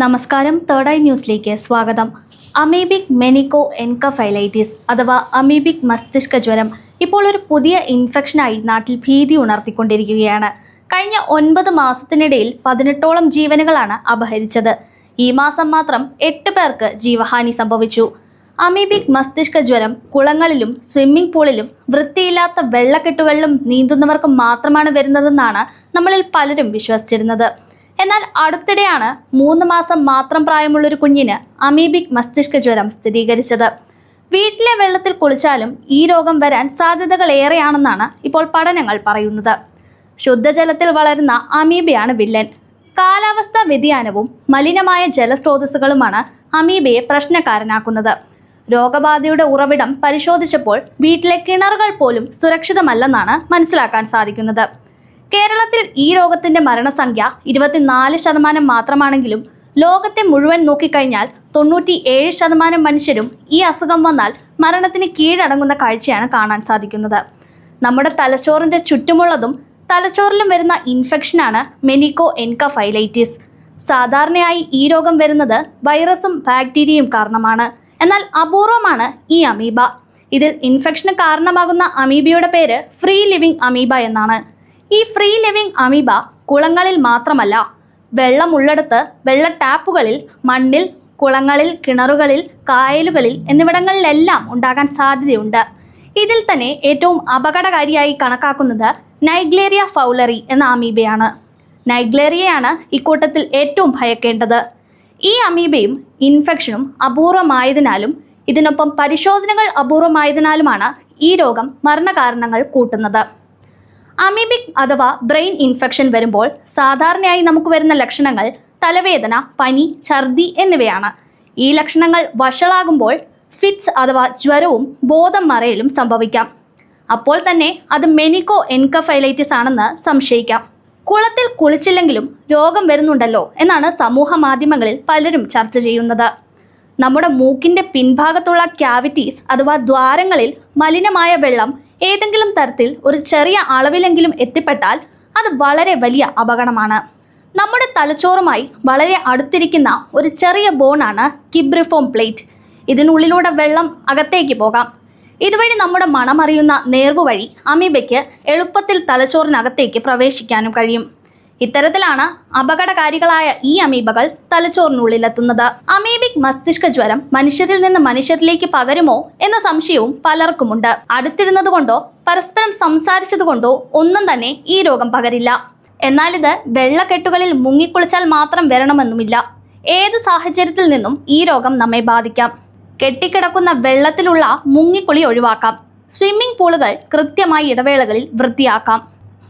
നമസ്കാരം. Third eye ന്യൂസിലേക്ക് സ്വാഗതം. അമീബിക് മെനിക്കോ എൻകഫൈലൈറ്റിസ് അഥവാ അമീബിക് മസ്തിഷ്ക ജ്വരം ഇപ്പോൾ ഒരു പുതിയ ഇൻഫെക്ഷനായി നാട്ടിൽ ഭീതി ഉണർത്തിക്കൊണ്ടിരിക്കുകയാണ്. കഴിഞ്ഞ ഒൻപത് മാസത്തിനിടയിൽ പതിനെട്ടോളം ജീവനുകളാണ് അപഹരിച്ചത്. ഈ മാസം മാത്രം എട്ട് പേർക്ക് ജീവഹാനി സംഭവിച്ചു. അമീബിക് മസ്തിഷ്ക ജ്വരം കുളങ്ങളിലും സ്വിമ്മിംഗ് പൂളിലും വൃത്തിയില്ലാത്ത വെള്ളക്കെട്ടുകളിലും നീന്തുന്നവർക്ക് മാത്രമാണ് വരുന്നതെന്നാണ് നമ്മളിൽ പലരും വിശ്വസിച്ചിരുന്നത്. എന്നാൽ അടുത്തിടെയാണ് മൂന്ന് മാസം മാത്രം പ്രായമുള്ള ഒരു കുഞ്ഞിന് അമീബിക് മസ്തിഷ്ക ജ്വരം സ്ഥിരീകരിച്ചത്. വീട്ടിലെ വെള്ളത്തിൽ കുളിച്ചാലും ഈ രോഗം വരാൻ സാധ്യതകൾ ഏറെയാണെന്നാണ് ഇപ്പോൾ പഠനങ്ങൾ പറയുന്നത്. ശുദ്ധജലത്തിൽ വളരുന്ന അമീബയാണ് വില്ലൻ. കാലാവസ്ഥാ വ്യതിയാനവും മലിനമായ ജലസ്രോതസ്സുകളുമാണ് അമീബയെ പ്രശ്നക്കാരനാക്കുന്നത്. രോഗബാധയുടെ ഉറവിടം പരിശോധിച്ചപ്പോൾ വീട്ടിലെ കിണറുകൾ പോലും സുരക്ഷിതമല്ലെന്നാണ് മനസ്സിലാക്കാൻ സാധിക്കുന്നത്. കേരളത്തിൽ ഈ രോഗത്തിന്റെ മരണസംഖ്യ ഇരുപത്തിനാല് ശതമാനം മാത്രമാണെങ്കിലും ലോകത്തെ മുഴുവൻ നോക്കിക്കഴിഞ്ഞാൽ തൊണ്ണൂറ്റി ഏഴ് ശതമാനം മനുഷ്യരും ഈ അസുഖം വന്നാൽ മരണത്തിന് കീഴടങ്ങുന്ന കാഴ്ചയാണ് കാണാൻ സാധിക്കുന്നത്. നമ്മുടെ തലച്ചോറിന്റെ ചുറ്റുമുള്ളതും തലച്ചോറിലും വരുന്ന ഇൻഫെക്ഷനാണ് മെനിക്കോ എൻകഫൈലൈറ്റിസ് സാധാരണയായി ഈ രോഗം വരുന്നത് വൈറസും ബാക്ടീരിയയും കാരണമാണ്. എന്നാൽ അപൂർവമാണ് ഈ അമീബ. ഇതിൽ ഇൻഫെക്ഷന് കാരണമാകുന്ന അമീബയുടെ പേര് ഫ്രീ ലിവിംഗ് അമീബ എന്നാണ്. ഈ ഫ്രീ ലിവിംഗ് അമീബ കുളങ്ങളിൽ മാത്രമല്ല വെള്ളമുള്ളിടത്ത് വെള്ള ടാപ്പുകളിൽ മണ്ണിൽ കുളങ്ങളിൽ കിണറുകളിൽ കായലുകളിൽ എന്നിവിടങ്ങളിലെല്ലാം ഉണ്ടാകാൻ സാധ്യതയുണ്ട്. ഇതിൽ തന്നെ ഏറ്റവും അപകടകാരിയായി കണക്കാക്കുന്നത് നൈഗ്ലേറിയ ഫൗലറി എന്ന അമീബയാണ്. നൈഗ്ലേറിയയാണ് ഇക്കൂട്ടത്തിൽ ഏറ്റവും ഭയക്കേണ്ടത്. ഈ അമീബയും ഇൻഫെക്ഷനും അപൂർവമായതിനാലും ഇതിനൊപ്പം പരിശോധനകൾ അപൂർവമായതിനാലുമാണ് ഈ രോഗം മരണകാരണങ്ങൾ കൂട്ടുന്നത്. അമീബിക് അഥവാ ബ്രെയിൻ ഇൻഫെക്ഷൻ വരുമ്പോൾ സാധാരണയായി നമുക്ക് വരുന്ന ലക്ഷണങ്ങൾ തലവേദന പനി ഛർദി എന്നിവയാണ്. ഈ ലക്ഷണങ്ങൾ വഷളാകുമ്പോൾ ഫിറ്റ്സ് അഥവാ ജ്വരവും ബോധം മറയലും സംഭവിക്കാം. അപ്പോൾ തന്നെ അത് മെനിക്കോ എൻകഫൈലൈറ്റിസ് ആണെന്ന് സംശയിക്കാം. കുളത്തിൽ കുളിച്ചില്ലെങ്കിലും രോഗം വരുന്നുണ്ടല്ലോ എന്നാണ് സമൂഹ മാധ്യമങ്ങളിൽ പലരും ചർച്ച ചെയ്യുന്നത്. നമ്മുടെ മൂക്കിന്റെ പിൻഭാഗത്തുള്ള ക്യാവിറ്റീസ് അഥവാ ദ്വാരങ്ങളിൽ മലിനമായ വെള്ളം ഏതെങ്കിലും തരത്തിൽ ഒരു ചെറിയ അളവിലെങ്കിലും എത്തിപ്പെട്ടാൽ അത് വളരെ വലിയ അപകടമാണ്. നമ്മുടെ തലച്ചോറുമായി വളരെ അടുത്തിരിക്കുന്ന ഒരു ചെറിയ ബോണാണ് കിബ്രിഫോം പ്ലേറ്റ്. ഇതിനുള്ളിലൂടെ വെള്ളം അകത്തേക്ക് പോകാം. ഇതുവഴി നമ്മുടെ മണമറിയുന്ന നേർവ് വഴി അമീബയ്ക്ക് എളുപ്പത്തിൽ തലച്ചോറിനകത്തേക്ക് പ്രവേശിക്കാനും കഴിയും. ഇത്തരത്തിലാണ് അപകടകാരികളായ ഈ അമീബകൾ തലച്ചോറിനുള്ളിലെത്തുന്നത്. അമീബിക് മസ്തിഷ്ക ജ്വരം മനുഷ്യരിൽ നിന്ന് മനുഷ്യരിലേക്ക് പകരുമോ എന്ന സംശയവും പലർക്കുമുണ്ട്. അടുത്തിരുന്നതുകൊണ്ടോ പരസ്പരം സംസാരിച്ചതുകൊണ്ടോ ഒന്നും തന്നെ ഈ രോഗം പകരില്ല. എന്നാൽ ഇത് വെള്ളക്കെട്ടുകളിൽ മുങ്ങിക്കുളിച്ചാൽ മാത്രം വരണമെന്നുമില്ല. ഏത് സാഹചര്യത്തിൽ നിന്നും ഈ രോഗം നമ്മെ ബാധിക്കാം? കെട്ടിക്കിടക്കുന്ന വെള്ളത്തിലുള്ള മുങ്ങിക്കുളി ഒഴിവാക്കാം. സ്വിമ്മിംഗ് പൂളുകൾ കൃത്യമായി ഇടവേളകളിൽ വൃത്തിയാക്കാം.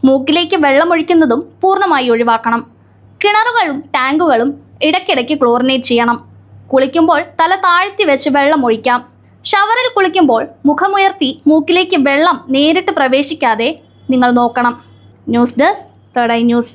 മൂക്കിലേക്ക് വെള്ളമൊഴിക്കുന്നതും പൂർണമായി ഒഴിവാക്കണം. കിണറുകളും ടാങ്കുകളും ഇടയ്ക്കിടയ്ക്ക് ക്ലോറിനേറ്റ് ചെയ്യണം. കുളിക്കുമ്പോൾ തല താഴ്ത്തി വെച്ച് വെള്ളം ഒഴിക്കാം. ഷവറിൽ കുളിക്കുമ്പോൾ മുഖമുയർത്തി മൂക്കിലേക്ക് വെള്ളം നേരിട്ട് പ്രവേശിക്കാതെ നിങ്ങൾ നോക്കണം. News desk third eye news.